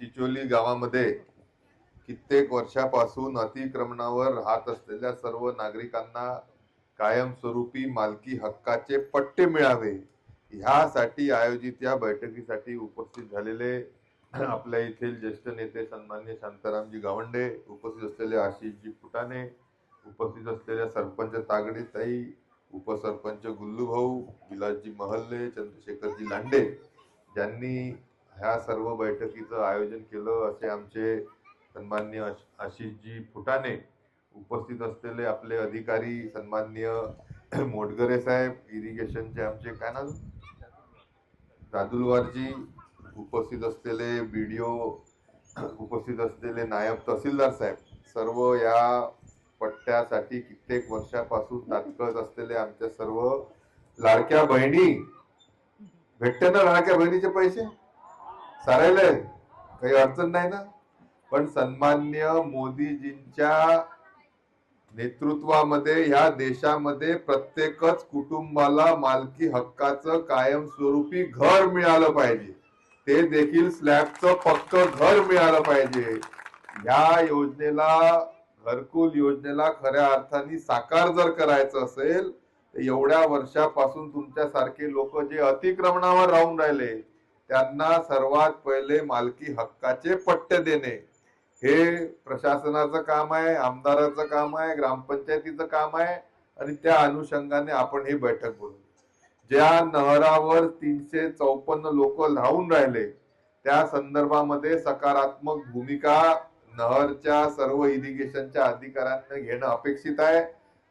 चिचोली गावामध्ये कित्येक वर्षापासून अतिक्रमणावर राहत असलेल्या सर्व नागरिकांना कायमस्वरूपी मालकी हक्काचे पट्टे मिळावे. ह्यासाठी आयोजित या बैठकीसाठी उपस्थित झालेले आपल्या येथील ज्येष्ठ नेते सन्मान्य शांतारामजी गावंडे उपस्थित असलेले आशिषजी फुटाणे उपस्थित असलेल्या सरपंच तागडे ताई उपसरपंच गुल्लू भाऊ विलासजी महल्ले चंद्रशेखरजी लांडे ज्यांनी ह्या सर्व बैठकीचं आयोजन केलं असे आमचे सन्मान्य आशिषजी फुटाणे उपस्थित असलेले आपले अधिकारी सन्मान्य मोटगरे साहेब इरिगेशनचे आमचे काय ना दादुलवारजी उपस्थित असलेले बीडीओ उपस्थित असलेले नायब तहसीलदार साहेब सर्व या पट्ट्यासाठी कित्येक वर्षापासून तात्कळत असलेले आमच्या सर्व लाडक्या बहिणी भेटते ना लाडक्या बहिणीचे पैसे? चालेल. काही अडचण नाही ना. पण सन्मान्य मोदीजींच्या नेतृत्वामध्ये ह्या देशामध्ये प्रत्येकच कुटुंबाला मालकी हक्काचं कायमस्वरूपी घर मिळालं पाहिजे. ते देखील स्लॅबचं पक्क घर मिळालं पाहिजे. ह्या योजनेला घरकुल योजनेला खऱ्या अर्थाने साकार जर करायचं असेल तर एवढ्या वर्षापासून तुमच्यासारखे लोक जे अतिक्रमणावर राहून राहिले त्यांना सर्वात पहिले मालकी हक्काचे पट्टे देणे. हे प्रशासनाचं काम आहे आमदाराचं काम आहे ग्रामपंचायतीचं काम आहे आणि त्या अनुषंगाने आपण ही बैठक बोलू. ज्या नहरावर तीनशे चौपन्न लोक राहून राहिले त्या संदर्भामध्ये सकारात्मक भूमिका नहरच्या सर्व इरिगेशनच्या अधिकाऱ्यांना घेणं अपेक्षित आहे.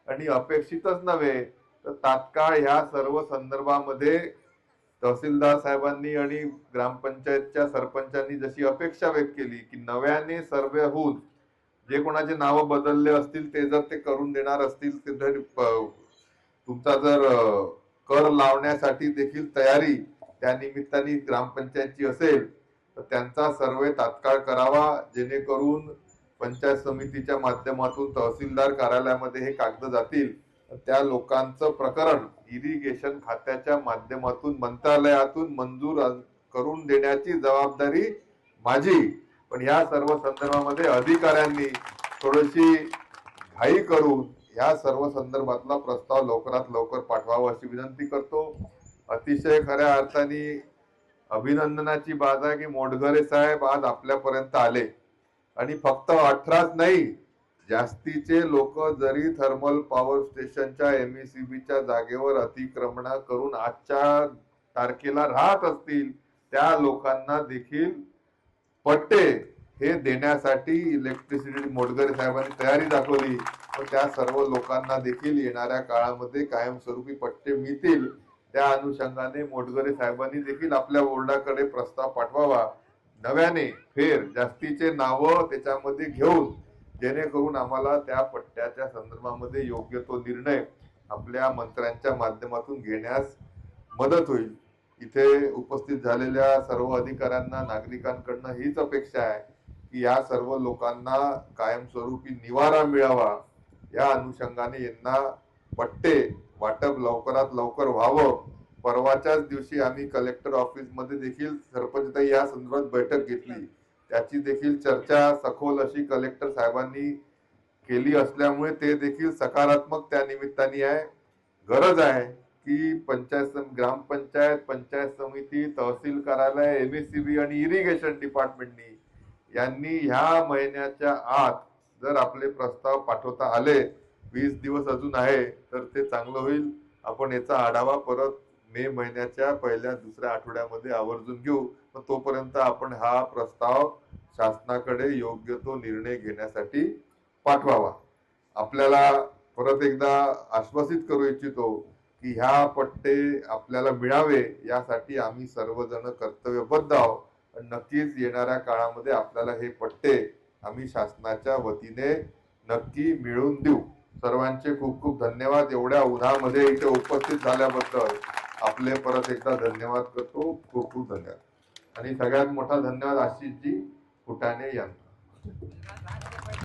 आणि अपेक्षितच नव्हे तर तात्काळ ह्या सर्व संदर्भामध्ये तहसीलदार साहेबांनी आणि ग्रामपंचायतच्या सरपंचांनी जशी अपेक्षा व्यक्त केली की नव्याने सर्वे होऊन जे कोणाचे नाव बदलले असतील ते जर ते करून देणार असतील ते जर, तुमचा जर कर लावण्यासाठी देखील तयारी त्या निमित्ताने ग्रामपंचायतची असेल तर त्यांचा सर्वे तात्काळ करावा जेणेकरून पंचायत समितीच्या माध्यमातून तहसीलदार कार्यालयामध्ये हे कागद जातील. त्या लोकांचं प्रकरण इरिगेशन खात्याच्या माध्यमातून मंत्रालयातून मंजूर करून देण्याची जबाबदारी माझी. पण या सर्व संदर्भामध्ये अधिकाऱ्यांनी थोडीशी घाई करून या सर्व संदर्भातला प्रस्ताव लवकरात लवकर पाठवावा अशी विनंती करतो. अतिशय खऱ्या अर्थाने अभिनंदनाची बाब आहे की मोडघरे साहेब आज आपल्यापर्यंत आले. आणि फक्त अठराच नाही जास्तीचे लोक जरी थर्मल पॉवर स्टेशनच्या एमईसीबीच्या जागेवर अतिक्रमण करून आजच्या तारखेला राहत असतील त्या लोकांना देखील पट्टे हे देण्यासाठी इलेक्ट्रिसिटी मोडगरे साहेबांनी तयारी दाखवली. पण त्या सर्व लोकांना देखील येणाऱ्या काळामध्ये कायमस्वरूपी पट्टे मिळतील. त्या अनुषंगाने मोडगरे साहेबांनी देखील आपल्या बोर्डाकडे प्रस्ताव पाठवावा. नव्याने फेर जास्तीचे नावं त्याच्यामध्ये घेऊन जेणेकरून आम्हाला त्या पट्ट्याच्या संदर्भामध्ये योग्य तो निर्णय आपल्या मंत्र्यांच्या माध्यमातून घेण्यास मदत होईल. इथे उपस्थित झालेल्या सर्व अधिकाऱ्यांना नागरिकांकडनं हीच अपेक्षा आहे की या सर्व लोकांना कायमस्वरूपी निवारा मिळावा. या अनुषंगाने यांना पट्टे वाटप लवकरात लवकर व्हावं. परवाच्याच दिवशी आम्ही कलेक्टर ऑफिसमध्ये देखील सरपंचताई या संदर्भात बैठक घेतली. त्याची देखील चर्चा सखोल अशी कलेक्टर साहेबांनी केली असल्यामुळे ते देखील सकारात्मक त्या निमित्ताने आहे. गरज आहे की पंचायत ग्रामपंचायत पंचायत समिती तहसील कार्यालय एम बी सी बी आणि इरिगेशन डिपार्टमेंटनी यांनी ह्या महिन्याच्या आत जर आपले प्रस्ताव पाठवता आले वीस दिवस अजून आहे तर ते चांगलं होईल. आपण याचा आढावा परत मे महिन्याच्या पहिल्या दुसऱ्या आठवड्यामध्ये आवर्जून घेऊ. पण तोपर्यंत आपण हा प्रस्ताव शासनाकडे योग्य तो निर्णय घेण्यासाठी पाठवावा. आपल्याला परत एकदा आश्वासित करू इच्छितो की ह्या पट्टे आपल्याला मिळावे यासाठी आम्ही सर्वजण कर्तव्यबद्ध आहोत. नक्कीच येणाऱ्या काळामध्ये आपल्याला हे पट्टे आम्ही शासनाच्या वतीने नक्की मिळवून देऊ. सर्वांचे खूप खूप धन्यवाद. एवढ्या उन्हामध्ये इथे उपस्थित झाल्याबद्दल. आपले परत एकदा धन्यवाद करतो. खूप खूप धन्यवाद. आणि सगळ्यात मोठा धन्यवाद आशिषजी फुटाणे यांना.